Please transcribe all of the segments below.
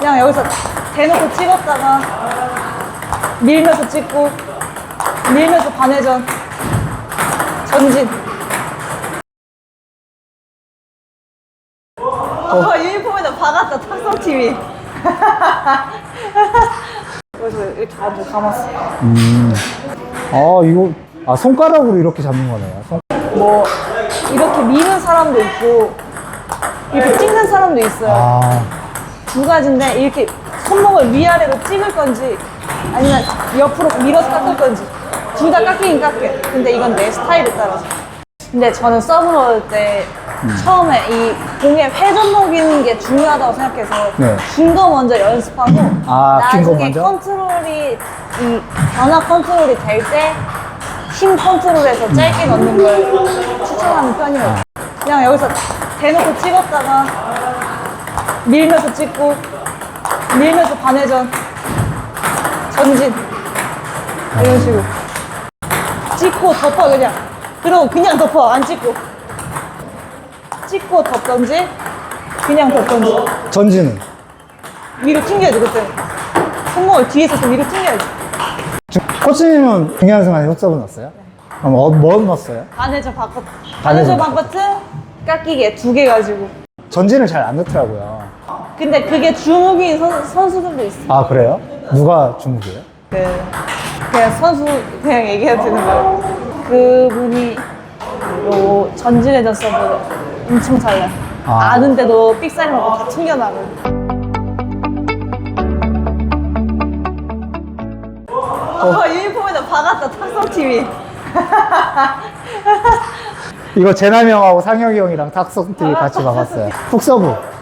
그냥 여기서 대놓고 찍었다가 밀면서 찍고 밀면서 반회전 전진. 어, 유니폼에다 박았다 탁성TV 그래서 이렇게 앉아 감았어 아 이거 아 손가락으로 이렇게 잡는 거네요. 손... 뭐 이렇게 미는 사람도 있고 이렇게 찍는 사람도 있어요. 아 두 가지인데 이렇게 손목을 위아래로 찍을 건지 아니면 옆으로 밀어서 깎을 건지 둘 다 깎이긴 깎여 근데 이건 내 스타일에 따라서 근데 저는 서브 넣을 때 처음에 이 공에 회전 먹이는 게 중요하다고 생각해서 네. 긴거 먼저 연습하고 아, 긴거 나중에 먼저? 컨트롤이 이 변화 컨트롤이 될 때 힘 컨트롤해서 짧게 넣는 걸 추천하는 편이에요 그냥 여기서 대놓고 찍었다가 밀면서 찍고 밀면서 반회전 전진. 이런 식으로. 찍고 덮어 그냥. 그러고 그냥 덮어 안 찍고. 찍고 덮던지 그냥 덮던지. 전지는 위로 튕겨야지 그때. 손목을 뒤에서 좀 위로 튕겨야지. 지금 코치님은 중요한 순간에 흑서브 넣었어요? 그럼 어, 뭐 넣었어요? 반회전 바꿔 반회전 반회전 바꿔트 깎이게 두 개 가지고. 전지를 잘안 넣더라고요. 근데 그게 주목인 선, 선수들도 있어 아 그래요? 누가 중국이에요? 그 그냥 선수 그냥 얘기해도 되는 거예요. 그분이 요 서브를 엄청 잘해요. 아. 아. 는데도 삑사리 먹고 다 튕겨나고. 어, 유니폼에다 박았다 탁성 TV. 이거 재남이 형하고 상혁이 형이랑 탁석 TV 같이 막았어요. 훅서브.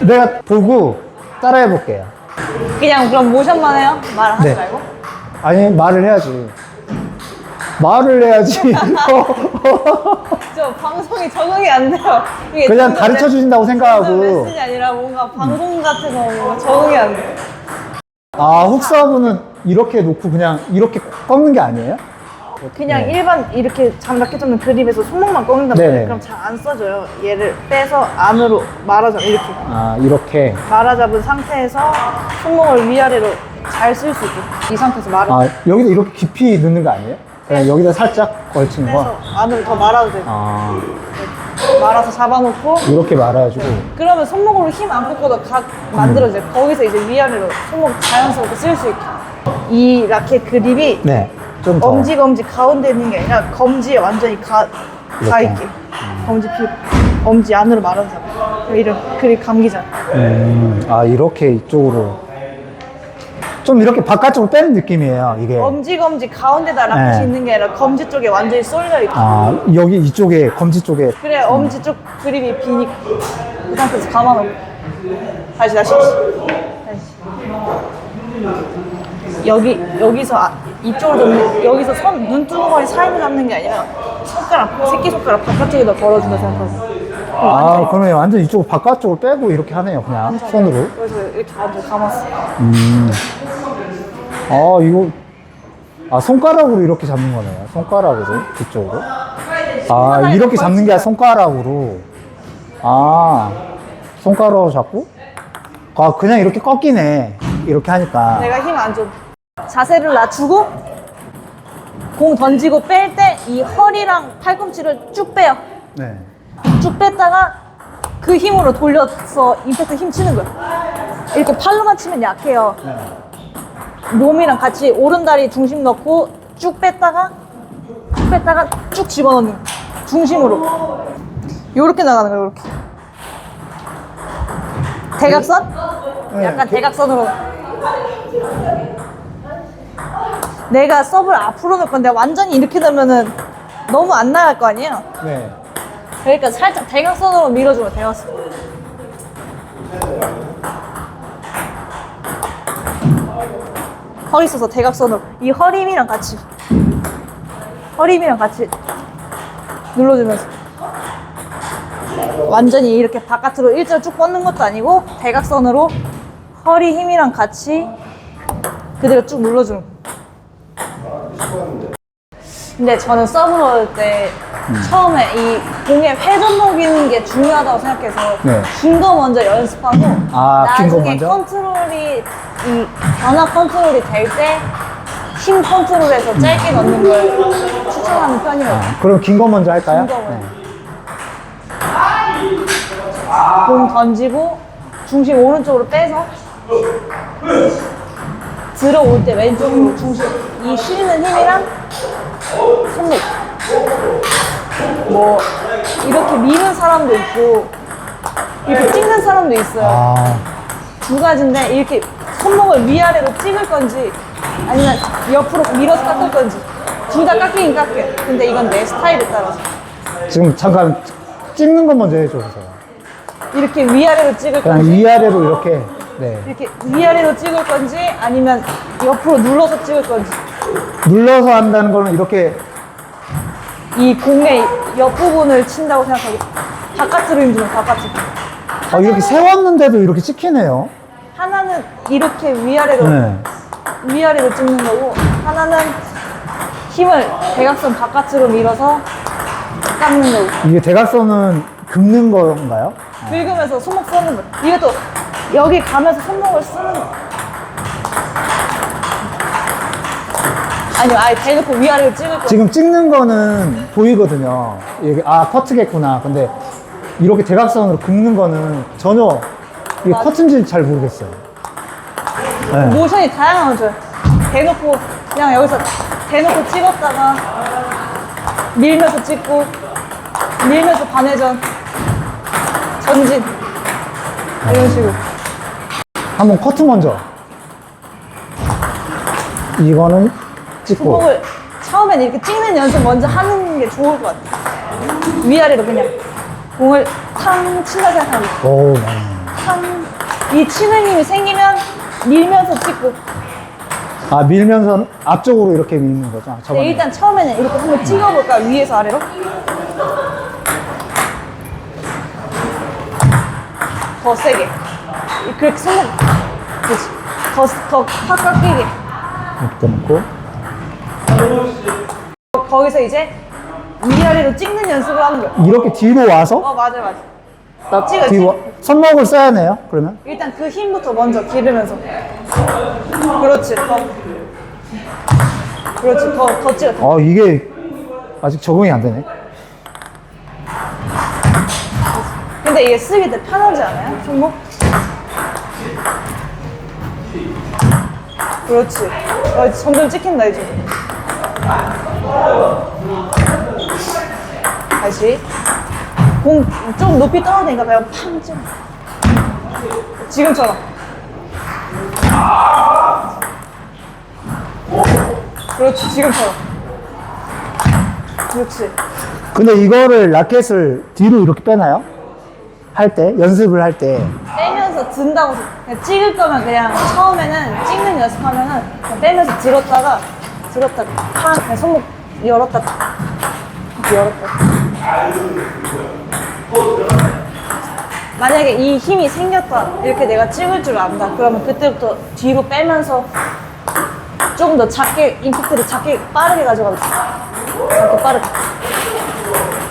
내가 보고 따라해 볼게요. 그냥 그럼 모션만 해요? 말 하지 네. 말고. 아니 말을 해야지. 말을 해야지. 저 방송이 적응이 안 돼요. 이게 그냥 가르쳐 메- 주신다고 생각하고. 메시지 아니라 뭔가 방송 같아서 뭔가 적응이 안 돼. 아 훅서브는 이렇게 놓고 그냥 이렇게 꺾는 게 아니에요? 그냥 네. 일반 이렇게 장갑 껴주는 그립에서 손목만 꺾는단 네네. 말이에요. 그럼 잘 안 써져요. 얘를 빼서 안으로 말아잡 이렇게 아 이렇게. 말아잡은 상태에서 손목을 위아래로 잘 쓸 수 있게 이 상태에서 말아 아 여기다 이렇게 깊이 넣는 거 아니에요? 그냥 여기다 살짝 걸치는 빼서 거. 안으로 더 말아도 돼요. 아 말아서 잡아놓고 이렇게 말아가지고. 그러면 손목으로 힘안 꺾어도 각 만들어져요. 거기서 이제 위아래로 손목 자연스럽게 쓸 수 있게 이 라켓 그립이 네. 좀 더. 엄지 검지 가운데 있는 게 아니라 검지에 완전히 가, 가. 있게. 검지 피 엄지 안으로 말아서. 이런 그립 감기잖아. 음, 아 이렇게 이쪽으로. 좀 이렇게 바깥쪽으로 빼는 느낌이에요 이게. 엄지 검지 가운데다 라켓이 네. 있는 게 아니라 검지 쪽에 완전히 쏠려 있고. 아 여기 이쪽에 검지 쪽에. 그래 엄지 쪽 그립이 비니까. 그 상태에서 감아놓고. 다시 다시. 다시 여기 여기서 아, 이쪽으로 잡는 여기서 손 눈두덩이 사이로 잡는 게 아니라 손가락 새끼 손가락 바깥쪽에다 걸어준다 생각하고. 아 그러면 완전 이쪽 바깥쪽으로 빼고 이렇게 하네요 그냥. 손으로. 그래서 이렇게 감았어 음. 아 이거 아 손가락으로 이렇게 잡는 거네요. 손가락으로 이쪽으로. 아 이렇게 잡는 게 아니라 손가락으로. 아 손가락으로 잡고? 아 그냥 이렇게 꺾이네 이렇게 하니까 내가 힘 안 줘. 자세를 낮추고 공 던지고 뺄 때 이 허리랑 팔꿈치를 쭉 빼요. 네. 쭉 뺐다가 그 힘으로 돌려서 임팩트 힘 치는 거야. 이렇게 팔로만 치면 약해요. 네. 몸이랑 같이 오른다리 중심 넣고 쭉 뺐다가 쭉 뺐다가 쭉 집어넣는 거야. 중심으로. 요렇게 나가는 거야, 요렇게. 대각선? 네, 약간 그- 대각선으로. 내가 서브를 앞으로 넣을 건데 완전히 이렇게 되면은 너무 안 나갈 거 아니에요? 네. 그러니까 살짝 대각선으로 밀어주면 대각선. 허리 써서 대각선으로 이 허리 힘이랑 같이 허리 힘이랑 같이 눌러주면서 완전히 이렇게 바깥으로 일자로 쭉 뻗는 것도 아니고 대각선으로 허리 힘이랑 같이 그대로 쭉 눌러주는 거. 근데 저는 서브 넣을 때 처음에 이 공에 회전 먹이는 게 중요하다고 생각해서 네. 긴 거 먼저 연습하고 아, 긴거 나중에 먼저? 컨트롤이 이 변화 컨트롤이 될 때 힘 컨트롤해서 짧게 넣는 걸 추천하는 편이에요. 아, 그럼 긴 거 먼저 할까요? 긴거 먼저. 네. 공 던지고 중심 오른쪽으로 빼서 들어올 때 왼쪽으로 중심. 이 실리는 힘이랑 손목 뭐 이렇게 미는 사람도 있고 이렇게 찍는 사람도 있어요. 아, 두 가지인데 이렇게 손목을 위아래로 찍을 건지 아니면 옆으로 밀어서 깎을 건지. 둘 다 깎이긴 깎여. 근데 이건 내 스타일에 따라서. 지금 잠깐 찍는 거 먼저 해줘보세요. 이렇게 위아래로 찍을 그냥 건지. 위아래로 이렇게, 네. 이렇게 위아래로 찍을 건지 아니면 옆으로 눌러서 찍을 건지 눌러서 한다는 거는 이렇게, 이 공의 옆부분을 친다고 생각하고 바깥으로 힘주면 바깥으로 아, 이렇게 세웠는데도 이렇게 찍히네요. 하나는 이렇게 위아래로 네. 위아래로 찍는 거고 하나는 힘을 대각선 바깥으로 밀어서 깎는 거고 이게 대각선은 긁는 건가요? 긁으면서 손목 쓰는 거 이것도 여기 가면서 손목을 쓰는 거 아니면 아예 대놓고 위아래로 찍을 거 지금 찍는 거는 보이거든요. 이게, 아, 커트겠구나. 근데 이렇게 대각선으로 긁는 거는 전혀 이게 맞아. 커트인지 잘 모르겠어요. 네. 모션이 좋아요. 대놓고 그냥 여기서 대놓고 찍었다가 밀면서 찍고 밀면서 반회전 전진 이런 식으로 한번 커트 먼저. 이거는 찍고. 손목을 처음엔 이렇게 찍는 연습 먼저 하는 게 좋을 것 같아요. 위아래로 그냥 공을 탕 친다 생각하면 오, 맞네. 탕이 치는 힘이 생기면 밀면서 찍고 아, 밀면서 앞쪽으로 이렇게 밀는 거죠? 아, 저번에. 일단 처음에는 이렇게 한번 찍어볼까 위에서 아래로 더 세게 그렇게 손목 그렇지 더더확 깎이게 이렇게 놓고. 거- 거기서 이제 위아래로 찍는 연습을 하는 거야 이렇게 뒤로 와서 어 맞아 맞아 너 찍어 찍어 와- 손목을 써야 하네요, 그러면? 일단 그 힘부터 먼저 기르면서 그렇지 더 그렇지 더 더 찍어 더. 아, 이게 아직 적응이 안 되네. 근데 이게 쓰기 때 편하지 않아요? 손목? 그렇지. 어, 점점 찍힌다, 이제. 다시. 공 좀 높이 떨어지니까 그냥 팡 찍어. 지금처럼. 그렇지, 지금처럼. 그렇지. 근데 이거를 라켓을 뒤로 이렇게 빼나요? 할 때? 연습을 할 때. 빼면서 든다고 그냥 찍을 거면 그냥 처음에는 찍는 연습하면은 그냥 빼면서 들었다가 들었다가 팍 그냥 손목 열었다 이렇게 열었다. 만약에 이 힘이 생겼다 이렇게 내가 찍을 줄 안다 그러면 그때부터 뒤로 빼면서 조금 더 작게 임팩트를 작게 빠르게 가져가고 있어 작게 빠르게.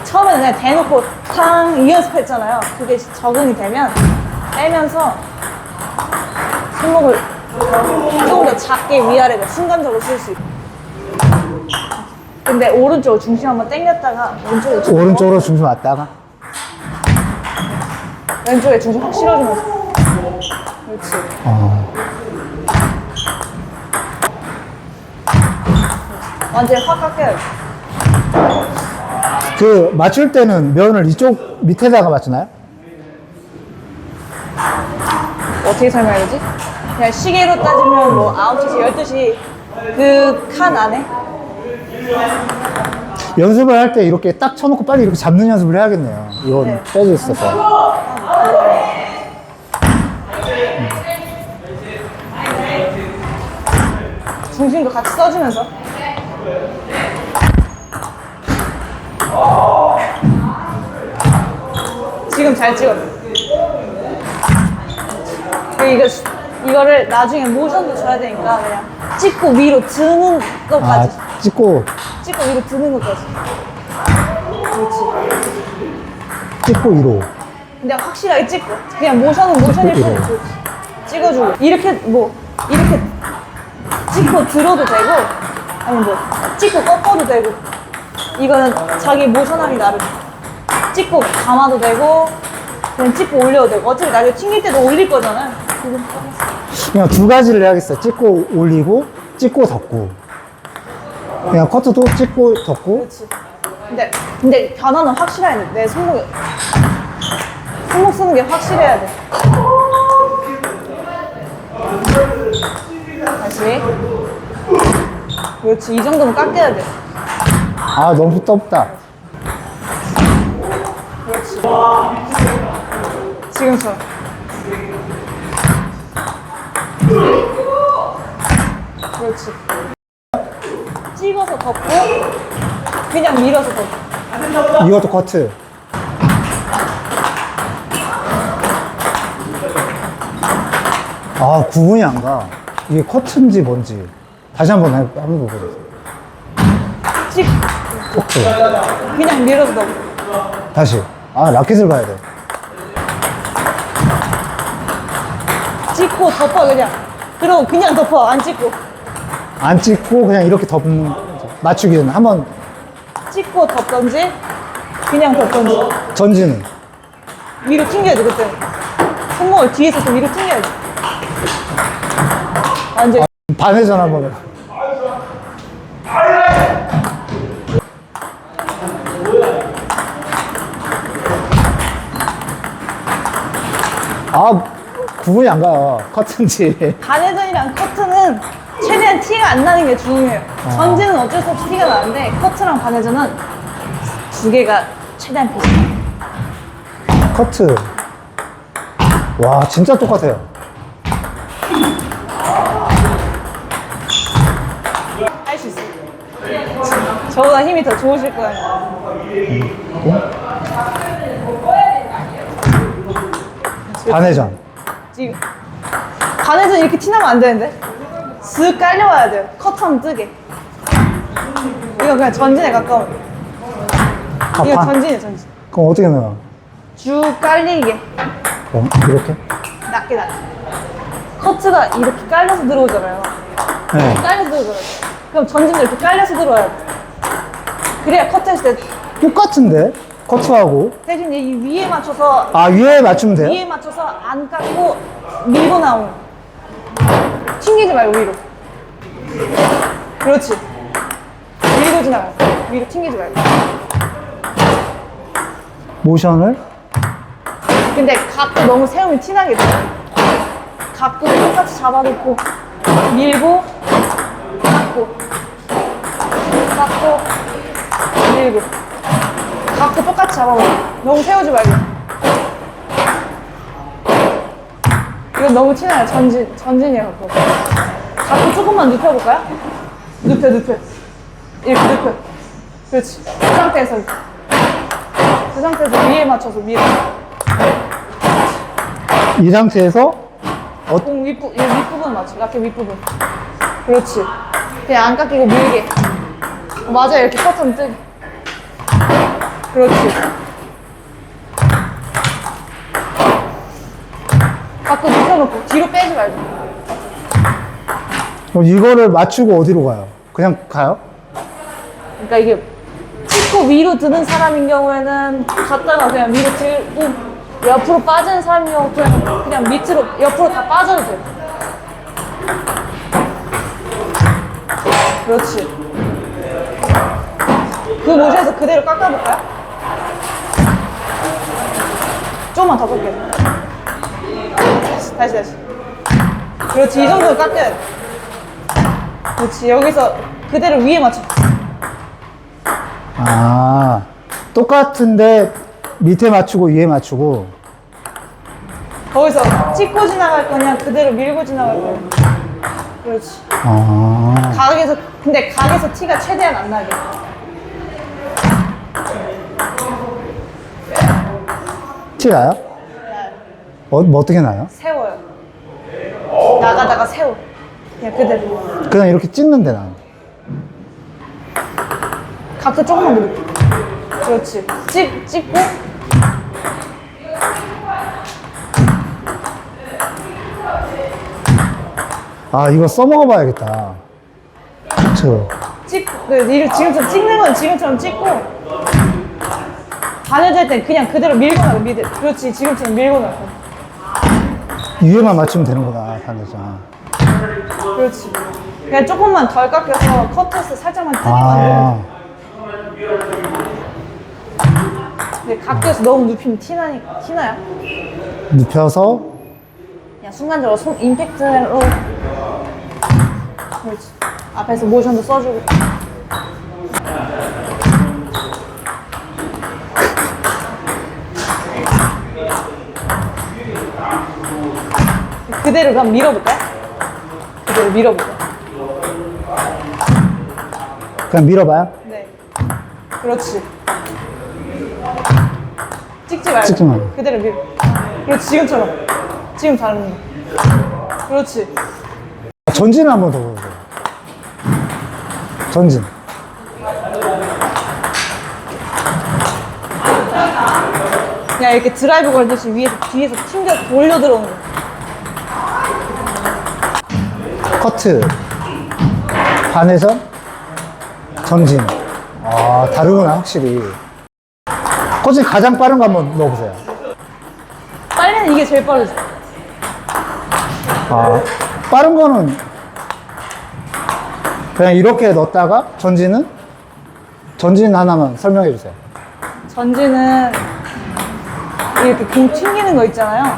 처음에는 그냥 대놓고 탕 이 연습했잖아요. 그게 적응이 되면 빼면서 손목을 조금 더 작게 위아래로 순간적으로 쓸 수 있고. 근데 오른쪽으로 중심 한번 당겼다가 왼쪽으로 중심 오른쪽으로 중심 왔다가. 왼쪽에 중심 확 실어주면서. 그렇지. 어. 완전히 확 깎여요. 그, 맞출 때는 면을 이쪽 밑에다가 맞추나요? 어떻게 설명해야 되지? 그냥 시계로 따지면 뭐 9시, 12시 그 칸 안에 연습을 할 때 이렇게 딱 쳐놓고 빨리 이렇게 잡는 연습을 해야겠네요. 이건 네. 빼져 있어서. 중심도 같이 써주면서 지금 잘 찍었어 이거 이거를 나중에 모션도 줘야 되니까 그냥 찍고 위로 드는 아, 것까지. 찍고. 찍고 위로 드는 것까지. 그렇지. 찍고 위로. 근데 확실하게 찍고. 그냥 모션은 모션일 찍고. 뿐 찍어주고. 이렇게 뭐 이렇게 찍고 들어도 되고 아니 뭐 찍고 꺾어도 되고. 이거는 자기 모션하기 나름. 찍고 감아도 되고 그냥 찍고 올려도 되고. 어차피 나중에 튕길 때도 올릴 거잖아요 지금 그냥 두 가지를 해야겠어. 찍고 올리고, 찍고 덮고. 그냥 커트도 찍고 덮고. 그렇지 근데 근데 변화는 확실해야 돼 내 손목에 손목 쓰는 게 확실해야 돼 다시 그렇지 이 정도면 깎여야 돼 아, 너무 덥다. 그렇지 지금처럼 그렇지 찍어서 덮고 그냥 밀어서 덮고 이것도 커트. 아, 구분이 안 가. 이게 커트인지 뭔지. 다시 한번 해, 한번 보세요. 찍 커트. 그냥 밀어서 덮고 다시. 아, 라켓을 봐야 돼. 찍고 덮어 그냥 그럼 그냥 덮어 안 찍고 안 찍고 그냥 이렇게 덮는, 거죠. 맞추기 전에 한번 찍고 덮던지 그냥 덮던지 전지는. 위로 튕겨야지 그때 손목을 뒤에서 좀 위로 튕겨야지 완전 반회전 한번 해. 아, 구분이 안 가요. 커트인지. 반회전이랑 커트는 최대한 티가 안 나는 게 중요해요 전지는 어쩔 수 없이 티가 나는데 커트랑 반회전은 두 개가 최대한 비슷해요 커트. 와, 진짜 똑같아요. 할 수 있어요 저보다 힘이 더 좋으실 거예요 반회전. 지금 반에서 이렇게 티나면 안 되는데 쓱 깔려와야 돼요 컷하면 뜨게 이거 그냥 전진에 가까워 아, 이거 반. 전진이에요 전진 그럼 어떻게 넣어요? 쭉 깔리게 그럼 이렇게? 낮게 낮게 커트가 이렇게 깔려서 들어오잖아요 네. 깔려서 들어오잖아요 그럼 전진도 이렇게 깔려서 들어와야 돼 그래야 커트했을 때 똑같은데? 커트하고. 대신 이 위에 맞춰서 아, 위에 맞추면 돼요? 위에 맞춰서 안 깎고 밀고 나오는 튕기지 말고 위로 그렇지 밀고 지나가 위로 튕기지 말고 모션을? 근데 각도 너무 세우면 티나게 돼 각도 똑같이 잡아놓고 밀고 깎고 깎고 밀고 각도 똑같이 잡아놓고 너무 세우지 말고 이건 너무 티나요 전진 전진이에요 각도 각도 조금만 눕혀볼까요? 눕혀 눕혀 이렇게 눕혀 그렇지 그 상태에서 그 상태에서 위에 맞춰서 밀어 이 상태에서 공 윗부, 이 윗부분 맞춰. 라켓 윗부분. 그렇지. 그냥 안 깎이고 밀게. 어, 맞아, 이렇게 커튼 뜨게. 그렇지. 갖고 눕혀놓고 뒤로 빼지 말고. 그럼 이거를 맞추고 어디로 가요? 그냥 가요? 그러니까 이게 찍고 위로 드는 사람인 경우에는 갔다가 그냥 위로 들고 옆으로 빠지는 사람인 경우 그냥, 그냥 밑으로 옆으로 다 빠져도 돼요. 그렇지. 그 모션에서 그대로 깎아볼까요? 조금만 더. 다시, 다시, 다시. 그렇지, 이 정도는 깎여야 돼. 그렇지, 여기서 그대로 위에 맞춰. 아, 똑같은데 밑에 맞추고 위에 맞추고. 거기서 찍고 지나갈 거냐 그대로 밀고 지나갈 거냐 그렇지 아, 각에서 근데 각에서 티가 최대한 안 나게 티 나요? 어, 뭐 어떻게 나요? 세워요. 나가다가 세워. 그냥 그대로. 그냥 이렇게 찍는데 나는. 가끔 조금만 누를게. 그렇지. 찍, 찍고. 아 이거 써먹어봐야겠다. 그쵸. 찍, 네, 니를 지금처럼 찍는 건 지금처럼 찍고. 바느질 땐 그냥 그대로 밀고 나고, 미드. 그렇지, 지금처럼 밀고 나고. 위에만 맞추면 되는구나, 반대장. 그렇지. 그냥 조금만 덜 깎여서 커트스 살짝만 만들면 아, 근데 각도에서 너무 눕히면 티나니, 티나요? 눕혀서, 그냥 순간적으로 손 임팩트로. 그렇지. 앞에서 모션도 써주고. 그대로 그럼 밀어볼까요? 그대로 밀어볼까요? 그냥 밀어봐요. 네. 그렇지. 찍지 말고. 찍지 말고. 그대로 밀. 그렇지, 지금처럼. 지금 다른 거. 그렇지. 전진을 한번 더 보세요. 전진. 그냥 이렇게 드라이브 걸듯이 위에서 뒤에서 튕겨 돌려 들어오는 거. 커트. 반회전. 전진. 아, 다르구나, 확실히. 코치 가장 빠른 거 한번 넣어보세요. 빨리는 이게 제일 빠르지. 아, 빠른 거는 그냥 이렇게 넣었다가 전진은? 전진 하나만 설명해 주세요. 전지는 이렇게 공 튕기는 거 있잖아요.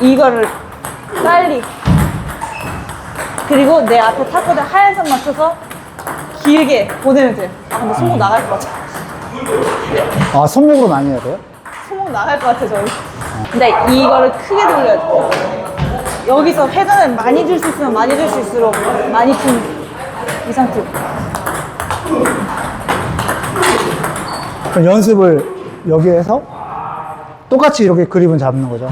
이거를 빨리 그리고 내 앞에 탁구대 하얀 선 맞춰서 길게 보내면 돼요. 아 근데 손목 나갈 것 같아. 아, 손목으로 많이 해야 돼요? 손목 나갈 것 같아 저희. 근데 이거를 크게 돌려야 돼. 여기서 회전을 많이 줄 수 있으면 많이 줄 수 있을수록 많이 푼이 상태. 그럼 연습을 여기에서 똑같이 이렇게 그립은 잡는 거죠.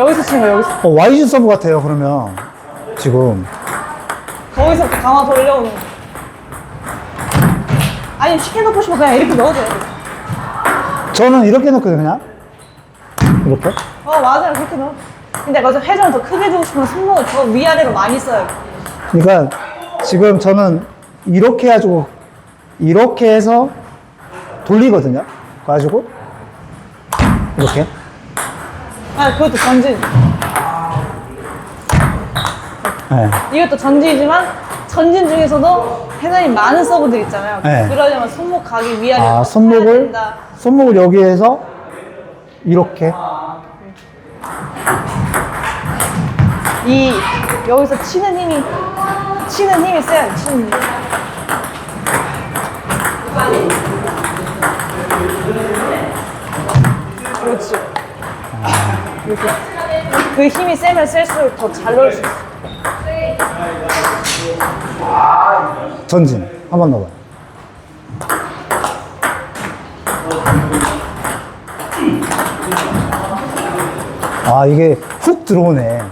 여기서 치는 거 여기서. 어, YG 서브 같아요, 그러면. 지금. 거기서 강화 돌려오는 거. 아니 쉽게 놓고 싶어 그냥 이렇게 넣어줘야 돼. 저는 이렇게 넣거든요, 그냥. 이렇게. 어 맞아요 그렇게 넣어. 근데 맞아 회전을 더 크게 주고 싶으면 손목을 더 위아래로 많이 써요. 그러니까 지금 저는 이렇게 해가지고 이렇게 해서 돌리거든요. 가지고 이렇게. 아 그것도 전진. 네. 이것도 전진이지만 전진 중에서도 회전이 많은 서브들 있잖아요. 네. 그러려면 손목 각이 위아래. 아, 손목을 손목을 여기에서 이렇게. 이 여기서 치는 힘이 치는 힘이 세요. 치는 힘. 이렇게 그 힘이 세면 셀수록 더 잘 넣을 수 있어. 전진 한 번 넣어봐요. 아 이게 훅 들어오네.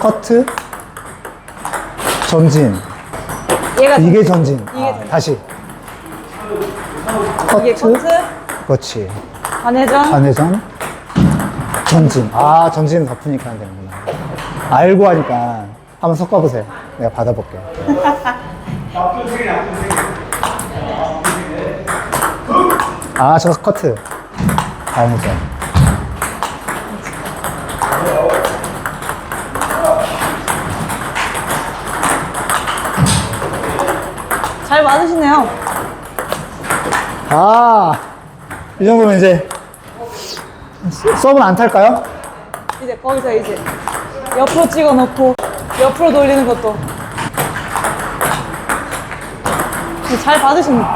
커트 전진 얘가 이게 전진. 이게 아. 다시 이게 커트 커트, 그렇지. 반회전, 반회전 전진. 아 전진은 덮으니까 되는구나. 알고 하니까 한번 섞어보세요. 내가 받아볼게요. 아, 저 커트. 반회전. 잘 맞으시네요. 아, 이 정도면 이제 서브는 안 탈까요? 이제 거기서 이제 옆으로 찍어 놓고 옆으로 돌리는 것도 잘 받으십니다.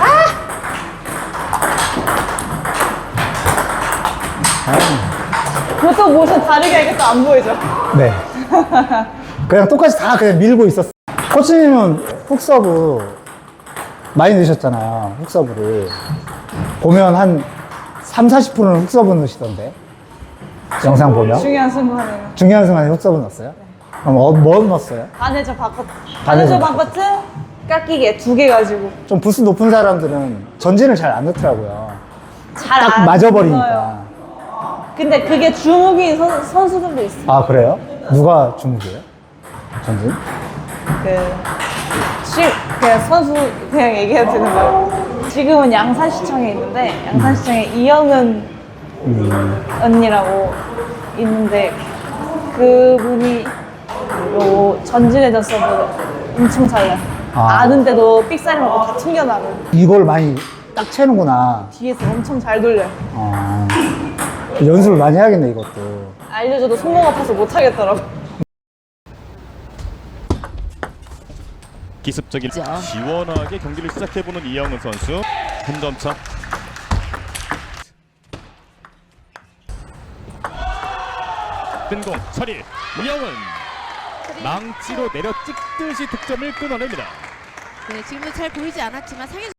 아! 그것도 모션 다르게 하니까 또안 보이죠? 네. 그냥 똑같이 다 그냥 밀고 있었어. 코치님은 훅 서브 많이 넣으셨잖아요. 훅서브를. 보면 한 3, 40%는 훅서브 넣으시던데. 영상 보면. 중요한 순간에는 중요한 순간에 훅서브 넣었어요? 그럼 어, 뭐 넣었어요? 바꿔 반회전 반회전 바꿔트 깎이게 두 개 가지고 좀 부스 높은 사람들은 전진을 잘 안 넣더라고요. 잘 딱 안 맞아버리니까. 넣어요. 근데 그게 주무기인 선, 선수들도 있어. 아, 그래요? 누가 주무세요? 전진? 그, 시, 그냥 선수 그냥 얘기해도 되는 거예요. 지금은 양산시청에 있는데 양산시청에 이영은 언니라고 있는데 그분이 요 전진회전 서브 엄청 잘해. 아. 아. 는데도 삑사리 먹고 다 튕겨나고 이걸 많이 딱 채는구나. 뒤에서 엄청 잘 돌려. 아, 연습을 많이 해야겠네, 이것도. 알려줘도 손목 아파서 못 하겠더라고. 기습적인 시원하게 경기를 시작해보는 이영은 선수 한 점 차. 뜬공 처리 이영은 망치로 내려 찍듯이 득점을 끊어냅니다. 네, 지금은 잘 보이지 않았지만 상현